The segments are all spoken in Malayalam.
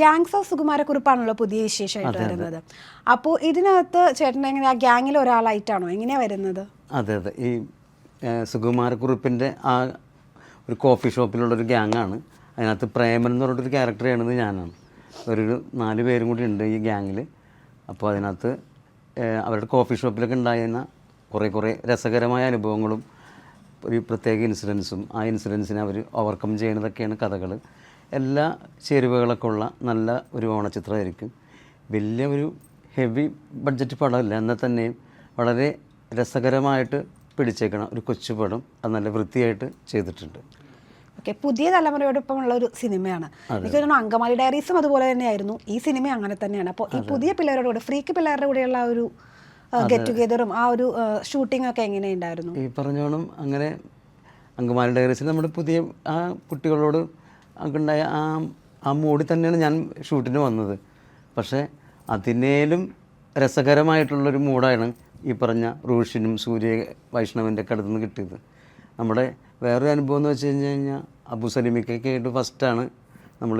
ഗ്യാങ്സ് ഓഫ് സുകുമാരക്കുറിപ്പാണല്ലോ പുതിയ വിശേഷമായിട്ട് വരുന്നത്. അപ്പോൾ ഇതിനകത്ത് ചേട്ടൻ എങ്ങനെ ആ ഗ്യാങ്ങിൽ ഒരാളായിട്ടാണോ? എങ്ങനെയാ വരുന്നത്? അതെ അതെ. ഈ സുകുമാരക്കുറിപ്പിന്റെ ആ ഒരു കോഫി ഷോപ്പിലുള്ള ഷോപ്പിലുള്ളൊരു ഗ്യാങ്ങാണ്. അതിനകത്ത് പ്രേമൻ എന്ന് പറഞ്ഞിട്ടൊരു ക്യാരക്ടർ ചെയ്യണത് ഞാനാണ്. ഒരു നാല് പേരും കൂടി ഉണ്ട് ഈ ഗ്യാങ്ങിൽ. അപ്പോൾ അതിനകത്ത് അവരുടെ കോഫി ഷോപ്പിലൊക്കെ ഉണ്ടായിരുന്ന കുറേ കുറേ രസകരമായ അനുഭവങ്ങളും ഒരു പ്രത്യേക ഇൻസിഡൻസും ആ ഇൻസിഡൻസിനെ അവർ ഓവർകം ചെയ്യുന്നതൊക്കെയാണ് കഥകൾ എല്ലാ ചേരുവകളൊക്കെ ഉള്ള നല്ല ഒരു ഓണച്ചിത്രമായിരിക്കും വലിയ ഒരു ഹെവി ബഡ്ജറ്റ് പടമല്ല. എന്നാൽ തന്നെയും വളരെ രസകരമായിട്ട് പിടിച്ചേക്കണം ഒരു കൊച്ചു പടം അത് നല്ല വൃത്തിയായിട്ട് ചെയ്തിട്ടുണ്ട്. ഓക്കെ പുതിയ തലമുറയോടൊപ്പമുള്ള ഒരു സിനിമയാണ്. എനിക്ക് തോന്നുന്നു അങ്കമാലി ഡയറീസും അതുപോലെ തന്നെയായിരുന്നു. ഈ സിനിമ അങ്ങനെ തന്നെയാണ്. അപ്പോൾ ഈ പുതിയ പിള്ളേരുടെ കൂടെ ഫ്രീക്ക് പിള്ളേരുടെ കൂടെയുള്ള ആ ഒരു ഗെറ്റ് ടുഗെദറും ആ ഒരു ഷൂട്ടിംഗ് ഒക്കെ എങ്ങനെയുണ്ടായിരുന്നു? ഈ പറഞ്ഞോണം അങ്ങനെ അങ്കമാലി ഡയറീസിൽ നമ്മുടെ പുതിയ ആ കുട്ടികളോട് ഉണ്ടായ ആ ആ മൂടി തന്നെയാണ് ഞാൻ ഷൂട്ടിന് വന്നത്. പക്ഷേ അതിനേലും രസകരമായിട്ടുള്ളൊരു മൂടാണ് ഈ പറഞ്ഞ റൂഷിനും സൂര്യ വൈഷ്ണവന്റെ ഒക്കെ അടുത്തുനിന്ന് കിട്ടിയത്. നമ്മുടെ വേറൊരു അനുഭവം എന്ന് വെച്ച് കഴിഞ്ഞ് കഴിഞ്ഞാൽ അബു സലിമിക്കൊക്കെ ആയിട്ട് ഫസ്റ്റാണ് നമ്മൾ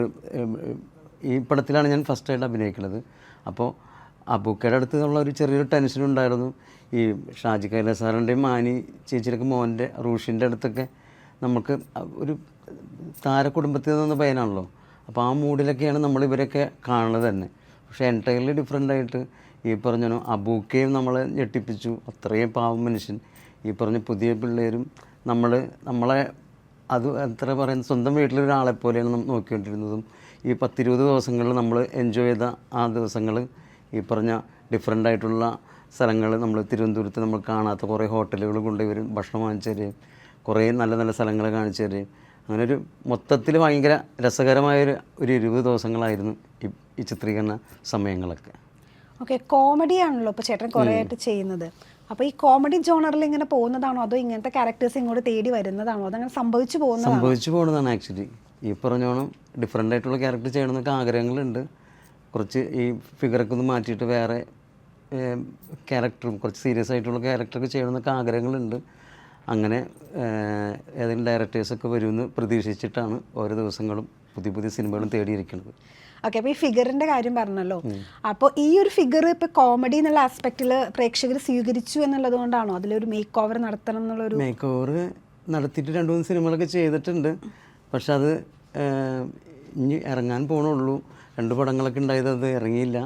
ഈ പടത്തിലാണ് ഞാൻ ഫസ്റ്റായിട്ട് അഭിനയിക്കുന്നത് അപ്പോൾ അബുക്കയുടെ അടുത്ത് നിന്നുള്ള ഒരു ചെറിയൊരു ടെൻഷൻ ഉണ്ടായിരുന്നു. ഈ ഷാജി കൈല സാറിന്റെയും മാനി ചേച്ചിയുടെയൊക്കെ മോന്റെ റൂഷിന്റെ അടുത്തൊക്കെ നമുക്ക് ഒരു താരകുടുംബത്തിൽ നിന്ന് പയ്യനാണല്ലോ. അപ്പോൾ ആ മൂഡിലൊക്കെയാണ് നമ്മൾ ഇവരൊക്കെ കാണുന്നത് തന്നെ. പക്ഷേ എന്റയർലി ഡിഫറെന്റ് ആയിട്ട് ഈ പറഞ്ഞു അബൂക്കയും നമ്മളെ ഞെട്ടിപ്പിച്ചു. അത്രയും പാവം മനുഷ്യൻ. ഈ പറഞ്ഞ പുതിയ പിള്ളേരും നമ്മൾ നമ്മളെ അത് എത്ര പറയുന്നത് സ്വന്തം വീട്ടിലൊരാളെ പോലെയാണ് നമ്മൾ നോക്കിക്കൊണ്ടിരുന്നതും. ഈ പത്തിരുപത് ദിവസങ്ങളിൽ നമ്മൾ എൻജോയ് ചെയ്ത ആ ദിവസങ്ങൾ ഈ പറഞ്ഞ ഡിഫറെന്റ് ആയിട്ടുള്ള സ്ഥലങ്ങൾ നമ്മൾ തിരുവനന്തപുരത്ത് നമ്മൾ കാണാത്ത കുറേ ഹോട്ടലുകൾ കൊണ്ടുവരും ഭക്ഷണം വാങ്ങിച്ചു തരും കുറേ നല്ല നല്ല സ്ഥലങ്ങൾ കാണിച്ചു തരുകയും അങ്ങനെ ഒരു മൊത്തത്തിൽ ഭയങ്കര രസകരമായൊരു ഒരു ഇരുപത് ദിവസങ്ങളായിരുന്നു ഈ ഈ ചിത്രീകരണ സമയങ്ങളൊക്കെ. ഓക്കെ കോമഡി ആണല്ലോ ഇപ്പോൾ ചേട്ടൻ കുറേ ആയിട്ട് ചെയ്യുന്നത്. അപ്പോൾ ഈ കോമഡി ജോണറിൽ ഇങ്ങനെ പോകുന്നതാണോ? അതോ ഇങ്ങനത്തെ ക്യാരക്ടേഴ്സ് ഇങ്ങോട്ട് തേടി വരുന്നതാണോ? അതങ്ങനെ സംഭവിച്ചു പോകുന്നത് സംഭവിച്ചു പോകുന്നതാണ് ആക്ച്വലി ഈ പറഞ്ഞോണം ഡിഫറെന്റ് ആയിട്ടുള്ള ക്യാരക്ടർ ചെയ്യണമെന്നൊക്കെ ആഗ്രഹങ്ങളുണ്ട്. കുറച്ച് ഈ ഫിഗറൊക്കെ ഒന്ന് മാറ്റിയിട്ട് വേറെ ക്യാരക്ടറും കുറച്ച് സീരിയസ് ആയിട്ടുള്ള ക്യാരക്ടറൊക്കെ ചെയ്യണമെന്നൊക്കെ ആഗ്രഹങ്ങളുണ്ട്. അങ്ങനെ ഏതെങ്കിലും ഡയറക്ടേഴ്സൊക്കെ വരുമെന്ന് പ്രതീക്ഷിച്ചിട്ടാണ് ഓരോ ദിവസങ്ങളും പുതിയ പുതിയ സിനിമകളും തേടിയിരിക്കുന്നത്. ഓക്കെ അപ്പോൾ ഈ ഫിഗറിന്റെ കാര്യം പറഞ്ഞല്ലോ. അപ്പോൾ ഈ ഒരു ഫിഗർ ഇപ്പോൾ കോമഡി എന്നുള്ള ആസ്പെക്റ്റിൽ പ്രേക്ഷകർ സ്വീകരിച്ചു എന്നുള്ളത് കൊണ്ടാണോ? അതിലൊരു മേക്ക് ഓവർ നടത്തണം എന്നുള്ളൊരു മേക്ക് ഓവർ നടത്തിയിട്ട് രണ്ട് മൂന്ന് സിനിമകളൊക്കെ ചെയ്തിട്ടുണ്ട്. പക്ഷെ അത് ഇനി ഇറങ്ങാൻ പോകണുള്ളൂ രണ്ട് പടങ്ങളൊക്കെ ഉണ്ടായത് അത് ഇറങ്ങിയില്ല.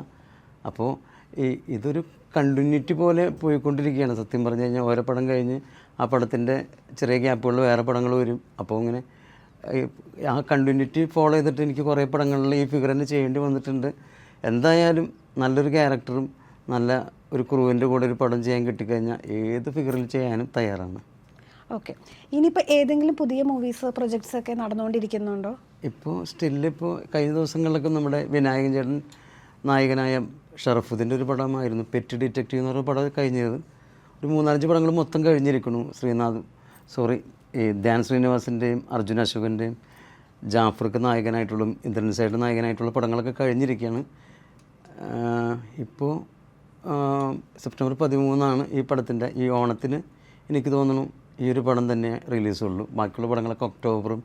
അപ്പോൾ ഈ ഇതൊരു കണ്ടിന്യൂറ്റി പോലെ പോയിക്കൊണ്ടിരിക്കുകയാണ്. സത്യം പറഞ്ഞു കഴിഞ്ഞാൽ ഓരോ പടം കഴിഞ്ഞ് ആ പടത്തിന്റെ ചെറിയ ഗ്യാപ്പുകളിൽ വേറെ പടങ്ങൾ വരും. അപ്പോൾ ഇങ്ങനെ ആ കണ്ടിന്യൂറ്റി ഫോളോ ചെയ്തിട്ട് എനിക്ക് കുറേ പടങ്ങളിൽ ഈ ഫിഗർ തന്നെ ചെയ്യേണ്ടി വന്നിട്ടുണ്ട്. എന്തായാലും നല്ലൊരു ക്യാരക്ടറും നല്ല ഒരു ക്രൂവിന്റെ കൂടെ ഒരു പടം ചെയ്യാൻ കിട്ടിക്കഴിഞ്ഞാൽ ഏത് ഫിഗറിൽ ചെയ്യാനും തയ്യാറാണ്. ഓക്കെ. ഇനിയിപ്പോൾ ഏതെങ്കിലും പുതിയ മൂവീസ് പ്രൊജക്ട്സ് ഒക്കെ നടന്നുകൊണ്ടിരിക്കുന്നുണ്ടോ? ഇപ്പോൾ സ്റ്റില്ലിപ്പോൾ കഴിഞ്ഞ ദിവസങ്ങളിലൊക്കെ നമ്മുടെ വിനായകൻ ചേട്ടൻ നായകനായ ഷറഫുദ്ദീന്റെ ഒരു പടമായിരുന്നു. പെറ്റ് ഡിറ്റക്റ്റീവ് എന്ന് പറഞ്ഞ പടം കഴിഞ്ഞത് ഒരു മൂന്നാലഞ്ച് പടങ്ങൾ മൊത്തം കഴിഞ്ഞിരിക്കുന്നു ശ്രീനാഥ്. സോറി ഈ ധ്യാൻ ശ്രീനിവാസിന്റെയും അർജുൻ അശോകന്റെയും ജാഫർക്ക് നായകനായിട്ടുള്ള ഇന്ദ്രൻ നായകനായിട്ടുള്ള പടങ്ങളൊക്കെ കഴിഞ്ഞിരിക്കുകയാണ്. ഇപ്പോൾ സെപ്റ്റംബർ പതിമൂന്നാണ് ഈ പടത്തിന്റെ ഈ ഓണത്തിന് എനിക്ക് തോന്നുന്നു ഈ ഒരു പടം തന്നെ റിലീസുള്ളൂ. ബാക്കിയുള്ള പടങ്ങളൊക്കെ ഒക്ടോബറും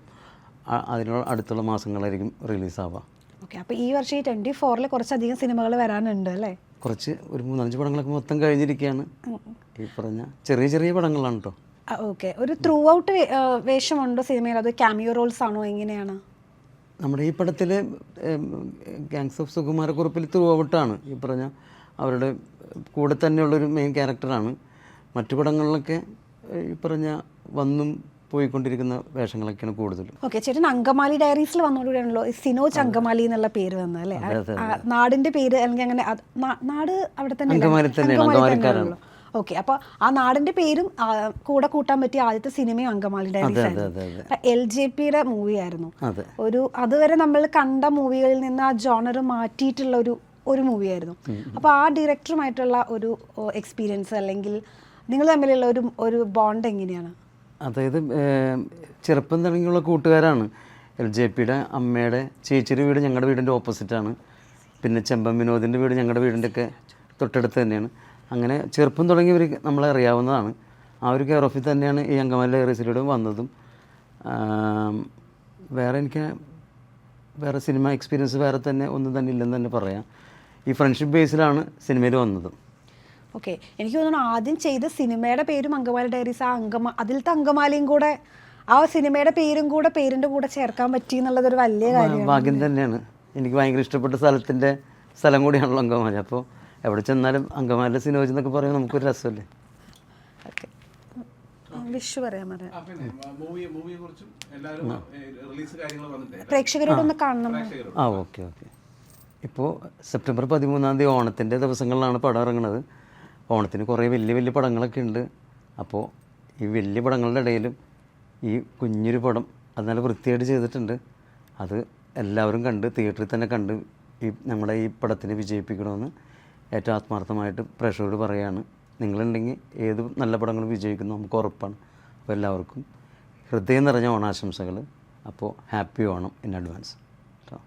അതിനുള്ള അടുത്തുള്ള മാസങ്ങളായിരിക്കും റിലീസാവുക. ഓക്കെ അപ്പോൾ ഈ വർഷം ഈ ട്വന്റി ഫോറിൽ കുറച്ചധികം സിനിമകൾ വരാനുണ്ട് അല്ലേ? കുറച്ച് ഒരു മൂന്നഞ്ച് പടങ്ങളൊക്കെ മൊത്തം കഴിഞ്ഞിരിക്കുകയാണ് ഈ പറഞ്ഞ ചെറിയ ചെറിയ പടങ്ങളാണ് കേട്ടോ ഓക്കെ. ഒരു ത്രൂ ഔട്ട് വേഷമുണ്ടോ സിനിമയിൽ? അത് ക്യാമിയോ റോൾസ് ആണോ? എങ്ങനെയാണ്? നമ്മുടെ ഈ പടത്തിൽ ഗാങ്സ് ഓഫ് സുകുമാരക്കുറിപ്പിൽ ത്രൂ ഔട്ടാണ് ഈ പറഞ്ഞ അവരുടെ കൂടെ തന്നെയുള്ളൊരു മെയിൻ ക്യാരക്ടറാണ് മറ്റു പടങ്ങളിലൊക്കെ ഈ പറഞ്ഞ വന്നും പോയിക്കൊണ്ടിരിക്കുന്ന വേഷങ്ങളൊക്കെയാണ് കൂടുതലും. ഓക്കെ ചേട്ടൻ അങ്കമാലി ഡയറീസിൽ വന്നോടുകൂടിയാണല്ലോ സിനോജ് അങ്കമാലി എന്നുള്ള പേര് വന്നത് അല്ലേ? നാടിന്റെ പേര് അല്ലെങ്കിൽ അങ്ങനെ നാട് അവിടെ തന്നെ അങ്കമാലി തന്നെയാണ്. ഓക്കെ അപ്പൊ ആ നാടിന്റെ പേരും കൂടെ കൂട്ടാൻ പറ്റിയ ആദ്യത്തെ സിനിമയും അങ്കമാലി ഡയറീസ് ആയിരുന്നു എൽ ജെ പിയുടെ മൂവി ആയിരുന്നു ഒരു അതുവരെ നമ്മൾ കണ്ട മൂവികളിൽ നിന്ന് ആ ജോണർ മാറ്റിയിട്ടുള്ള ഒരു ഒരു മൂവിയായിരുന്നു. അപ്പോൾ ആ ഡയറക്ടറുമായിട്ടുള്ള ഒരു എക്സ്പീരിയൻസ് അല്ലെങ്കിൽ നിങ്ങൾ തമ്മിലുള്ള ഒരു ഒരു ബോണ്ട് എങ്ങനെയാണ്? അതായത് ചെറുപ്പം തുടങ്ങിയുള്ള കൂട്ടുകാരാണ്. എൽ ജെ പിയുടെ അമ്മയുടെ ചേച്ചിയുടെ വീട് ഞങ്ങളുടെ വീടിന്റെ ഓപ്പോസിറ്റാണ്. പിന്നെ ചെമ്പൻ വിനോദിന്റെ വീട് ഞങ്ങളുടെ വീടിന്റെയൊക്കെ തൊട്ടടുത്ത് തന്നെയാണ്. അങ്ങനെ ചെറുപ്പം തുടങ്ങിയവർ നമ്മളെ അറിയാവുന്നതാണ്. ആ ഒരു കെയർ ഓഫിൽ തന്നെയാണ് ഈ അങ്കമാലി ഡയറീസിലൂടെ വന്നതും. വേറെ എനിക്ക് വേറെ സിനിമ എക്സ്പീരിയൻസ് വേറെ തന്നെ ഒന്നും തന്നെ ഇല്ലെന്ന് തന്നെ പറയാം. ഈ ഫ്രണ്ട്ഷിപ്പ് ബേസിലാണ് സിനിമയിൽ വന്നത്. ഓക്കെ എനിക്ക് തോന്നുന്നു ആദ്യം ചെയ്ത സിനിമയുടെ പേരും അങ്കമാലി ഡയറീസ് ആ അങ്കമ അതിലത്തെ അങ്കമാലിയും കൂടെ ആ സിനിമയുടെ പേരും കൂടെ പേരിന്റെ കൂടെ ചേർക്കാൻ പറ്റി എന്നുള്ളത് ഒരു വലിയ കാര്യം ഭാഗ്യം തന്നെയാണ്. എനിക്ക് ഭയങ്കര ഇഷ്ടപ്പെട്ട സ്ഥലത്തിന്റെ സ്ഥലം കൂടിയാണല്ലോ അങ്കമാലി. അപ്പോൾ എവിടെ ചെന്നാലും അങ്കമാലിന്റെ സിനോജ് എന്നൊക്കെ പറയുമ്പോൾ നമുക്കൊരു രസമല്ലേ? ഓക്കെ വിഷു പറയാൻ പ്രേക്ഷകരോടൊന്ന് കാണണം. ആ ഓക്കെ ഓക്കെ ഇപ്പോൾ സെപ്റ്റംബർ പതിമൂന്നാം തീയതി ഓണത്തിന്റെ ദിവസങ്ങളിലാണ് പടം ഇറങ്ങുന്നത് ഓണത്തിന് കുറേ വലിയ വലിയ പടങ്ങളൊക്കെ ഉണ്ട്. അപ്പോൾ ഈ വലിയ പടങ്ങളുടെ ഇടയിലും ഈ കുഞ്ഞൊരു പടം അത് നല്ല വൃത്തിയായിട്ട് ചെയ്തിട്ടുണ്ട്. അത് എല്ലാവരും കണ്ട് തിയേറ്ററിൽ തന്നെ കണ്ട് ഈ നമ്മുടെ ഈ പടത്തിനെ വിജയിപ്പിക്കണമെന്ന് ഏറ്റവും ആത്മാർത്ഥമായിട്ട് പ്രേക്ഷകരോട് പറയുകയാണ് നിങ്ങളുണ്ടെങ്കിൽ ഏത് നല്ല പടങ്ങൾ വിജയിക്കുന്നു നമുക്ക് ഉറപ്പാണ്. അപ്പോൾ എല്ലാവർക്കും ഹൃദയം നിറഞ്ഞ ഓണാശംസകൾ. അപ്പോൾ ഹാപ്പി ഓണം ഇൻ അഡ്വാൻസ്. കേട്ടോ.